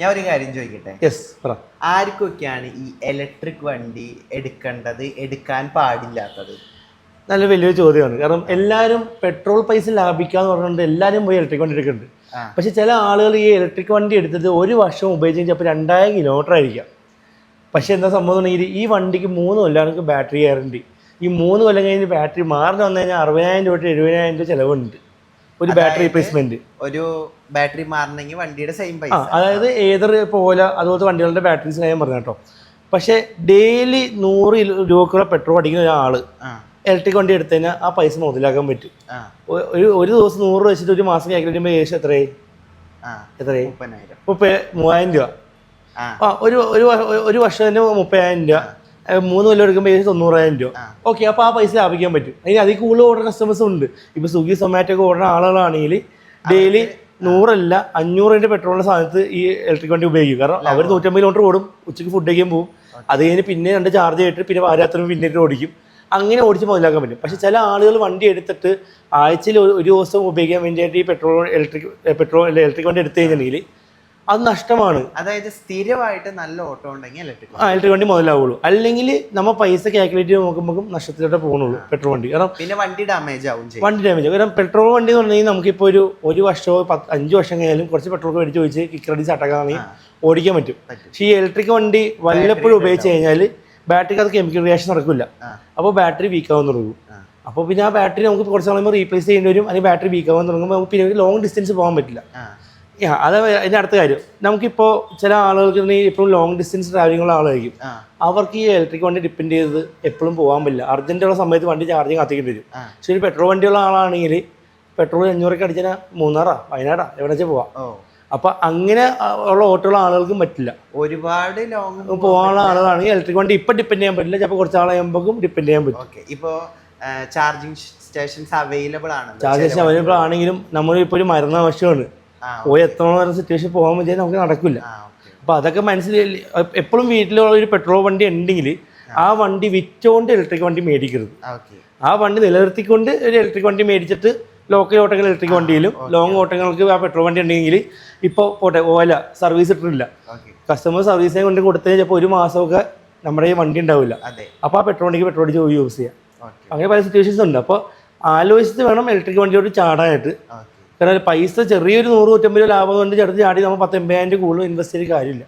ഞാൻ ഒരു കാര്യം ചോദിക്കട്ടെ? യെസ് പറ. ആർക്കൊക്കെയാണ് ഈ ഇലക്ട്രിക് വണ്ടി എടുക്കേണ്ടത് എടുക്കാൻ പാടില്ലാത്തത്? നല്ല വലിയൊരു ചോദ്യമാണ്. കാരണം എല്ലാവരും പെട്രോൾ പൈസ ലാഭിക്കാന്ന് പറഞ്ഞുകൊണ്ട് എല്ലാവരും പോയി ഇലക്ട്രിക് വണ്ടി എടുക്കുന്നുണ്ട്. പക്ഷെ ചില ആളുകൾ ഈ ഇലക്ട്രിക് വണ്ടി എടുത്തത് ഒരു വർഷം ഉപയോഗിച്ച് ചിലപ്പോൾ രണ്ടായിരം കിലോമീറ്റർ ആയിരിക്കാം. പക്ഷെ എന്താ സംഭവം എന്നുണ്ടെങ്കിൽ ഈ വണ്ടിക്ക് മൂന്ന് കൊല്ലം ബാറ്ററി ഗ്യാരണ്ടി ഈ മൂന്ന് കൊല്ലം കഴിഞ്ഞ് ബാറ്ററി മാറി വന്നു കഴിഞ്ഞാൽ അറുപതിനായിരം രൂപ എഴുപതിനായിരം രൂപ ചിലവുണ്ട്. ഒരു ബാറ്ററി റീപ്ലേസ്മെന്റ് ഒരു ബാറ്ററി മാറണമെങ്കിൽ വണ്ടിയുടെ സെയിം പൈസ. അതായത് ഏതൊരു പോലെ അതുപോലത്തെ വണ്ടികളുടെ ബാറ്ററീസ് ഞാൻ പറഞ്ഞു കേട്ടോ. പക്ഷേ ഡെയിലി നൂറ് രൂപക്കുള്ള പെട്രോൾ അടിക്കുന്ന ഒരാൾ ആ. ഇലക്ട്രിക് വണ്ടി എടുത്തു കഴിഞ്ഞാൽ ആ പൈസ മുതലാക്കാൻ പറ്റും. ഒരു ഒരു ദിവസം നൂറ് രൂപ വെച്ചിട്ട് ഒരു മാസം ചെയ്യുമ്പോൾ ഏകദേശം എത്രയായി? എത്രയായി? മുപ്പതിനായിരം. മുപ്പത് മൂവായിരം രൂപ. ആ. ഒരു ഒരു വർഷം തന്നെ മുപ്പതിനായിരം രൂപ. മൂന്ന് കൊല്ലം എടുക്കുമ്പോൾ ഏകദേശം തൊണ്ണൂറായിരം രൂപ. ഓക്കെ അപ്പോൾ ആ പൈസ ലാഭിക്കാൻ പറ്റും. അതിന് അതിൽ കൂടുതൽ ഓർഡർ കസ്റ്റമേഴ്സ് ഉണ്ട്. ഇപ്പോൾ സ്വിഗ്ഗി സൊമാറ്റോ ഒക്കെ ഓർഡർ ആളുകളാണെങ്കിൽ ഡെയിലി നൂറല്ല അഞ്ഞൂറിന്റെ പെട്രോളിന്റെ സ്ഥാനത്ത് ഈ ഇലക്ട്രിക് വണ്ടി ഉപയോഗിക്കും. കാരണം അവർ നൂറ്റമ്പത് കിലോമീറ്റർ ഓടും ഉച്ചയ്ക്ക് ഫുഡ് കഴിക്കാൻ പോകും അത് കഴിഞ്ഞ് പിന്നെ രണ്ട് ചാർജ് ചെയ്തിട്ട് പിന്നെ വാരാത്രം പിന്നെ ഓടിക്കും. അങ്ങനെ ഓടിച്ച് മുതലാക്കാൻ പറ്റും. പക്ഷെ ചില ആളുകൾ വണ്ടി എടുത്തിട്ട് ആഴ്ചയിൽ ഒരു ഒരു ദിവസം ഉപയോഗിക്കാൻ വേണ്ടിയിട്ട് ഈ പെട്രോൾ ഇലക്ട്രിക് പെട്രോൾ ഇലക്ട്രിക് വണ്ടി എടുത്തു കഴിഞ്ഞിട്ടുണ്ടെങ്കിൽ അത് നഷ്ടമാണ്. അതായത് സ്ഥിരമായിട്ട് നല്ല ഓട്ടോ ഉണ്ടെങ്കിൽ ഇലക്ട്രിക് ആ ഇലക്ട്രിക് വണ്ടി മുതലാവുള്ളൂ. അല്ലെങ്കിൽ നമ്മൾ പൈസ കാൽക്കുലേറ്റ് ചെയ്ത് നോക്കുമ്പോൾ നഷ്ടത്തിലോട്ട് പോകുന്നുള്ളൂ പെട്രോൾ വണ്ടി. കാരണം പിന്നെ വണ്ടി ഡാമേജ് ആവും വണ്ടി ഡാമേജ് ആവും. കാരണം പെട്രോൾ വണ്ടി എന്ന് പറഞ്ഞാൽ നമുക്കിപ്പോൾ ഒരു ഒരു വർഷമോ പത്ത് അഞ്ച് വർഷം കഴിഞ്ഞാലും കുറച്ച് പെട്രോൾ മേടിച്ച് ചോദിച്ച് കിക്കറടി ചട്ടക്കാണെങ്കിൽ ഓടിക്കാൻ പറ്റും. പക്ഷേ ഈ ഇലക്ട്രിക് വണ്ടി വല്ലപ്പോഴും ഉപയോഗിച്ച് കഴിഞ്ഞാൽ ബാറ്ററിക്ക് അത് കെമിക്കൽ റിയാക്ഷൻ നടക്കില്ല. അപ്പോൾ ബാറ്ററി വീക്ക് ആവാൻ തുടങ്ങും. അപ്പോൾ പിന്നെ ആ ബാറ്ററി നമുക്ക് കുറച്ച് കഴിയുമ്പോൾ റീപ്ലേസ് ചെയ്യേണ്ടി വരും. അല്ലെങ്കിൽ ബാറ്ററി വീക്ക് ആവാൻ തുടങ്ങുമ്പോൾ നമുക്ക് പിന്നെ ലോങ് ഡിസ്റ്റൻസ് പോകാൻ പറ്റില്ല. അത് അതിന്റെ അടുത്ത കാര്യം. നമുക്കിപ്പോൾ ചില ആളുകൾക്ക് ഇപ്പോഴും ലോങ് ഡിസ്റ്റൻസ് ട്രാവലിംഗ് ഉള്ള ആളായിരിക്കും. അവർക്ക് ഈ ഇലക്ട്രിക് വണ്ടി ഡിപ്പെൻഡ് ചെയ്ത് എപ്പോഴും പോകാൻ പറ്റില്ല. അർജന്റുള്ള സമയത്ത് വണ്ടി ചാർജിങ് കത്തിക്കേണ്ടി വരും. പക്ഷേ ഒരു പെട്രോൾ വണ്ടിയുള്ള ആളാണെങ്കിൽ പെട്രോൾ അഞ്ഞൂറൊക്കെ അടിച്ചാൽ മൂന്നാറാ വയനാടാ എവിടെ വെച്ചാൽ പോവാം. അപ്പൊ അങ്ങനെ ഉള്ള ഓട്ടുള്ള ആളുകൾക്കും പറ്റില്ല. ഒരുപാട് ലോങ് പോകാനുള്ള ആളുകളാണെങ്കിൽ ഇലക്ട്രിക് വണ്ടി ഇപ്പൊ ഡിപ്പെൻഡ് ചെയ്യാൻ പറ്റില്ല. ചിലപ്പോൾ കുറച്ച് ആളാകുമ്പോഴേക്കും ഡിപ്പെൻഡ് ചെയ്യാൻ പറ്റും. ഇപ്പോൾ ഇപ്പോ ചാർജിങ് സ്റ്റേഷൻസ് അവൈലബിൾ ആണ് ചാർജസ് അവൈലബിൾ ആണെങ്കിലും നമ്മൾ ഇപ്പോൾ ഒരു മരുന്ന് ആവശ്യമാണ്. പോയി എത്ര സിറ്റുവേഷൻ പോകാൻ വേണ്ടി നമുക്ക് നടക്കില്ല. അപ്പൊ അപ്പോൾ അതൊക്കെ മനസ്സിൽ എപ്പോഴും വീട്ടിലുള്ള ഒരു പെട്രോൾ വണ്ടി ഉണ്ടെങ്കിൽ ആ. വണ്ടി വിറ്റോണ്ട് ഇലക്ട്രിക് വണ്ടി മേടിക്കരുത്. ആ വണ്ടി നിലനിർത്തിക്കൊണ്ട് ഒരു ഇലക്ട്രിക് വണ്ടി മേടിച്ചിട്ട് ലോക്കൽ ഓട്ടങ്ങൾ ഇലക്ട്രിക് വണ്ടിയിലും ലോങ് ഓട്ടങ്ങൾക്ക് ആ പെട്രോൾ വണ്ടി ഉണ്ടെങ്കിൽ ഇപ്പോൾ പോട്ടെ ഓല സർവീസ് ഇട്ടിട്ടില്ല. കസ്റ്റമർ സർവീസിനെ കൊണ്ട് കൊടുത്തതിന് ചിലപ്പോൾ ഒരു മാസമൊക്കെ നമ്മുടെ ഈ വണ്ടി ഉണ്ടാവില്ല. അപ്പോൾ ആ പെട്രോൾ വണ്ടിക്ക് പെട്രോൾ അടിച്ച് യൂസ് ചെയ്യാം. അങ്ങനെ പല സിറ്റുവേഷൻസ് ഉണ്ട്. അപ്പോൾ ആലോചിച്ചിട്ട് വേണം ഇലക്ട്രിക് വണ്ടിയോട് ചാടാനായിട്ട്. കാരണം പൈസ ചെറിയൊരു നൂറ് നൂറ്റമ്പത് ലാഭം കൊണ്ട് ചേർത്ത് ചാടി നമ്മൾ പത്തൊമ്പതിനായിരം എൺപതിനായിരം കൂടുതൽ ഇൻവെസ്റ്റ് ചെയ്ത് കാര്യമില്ല.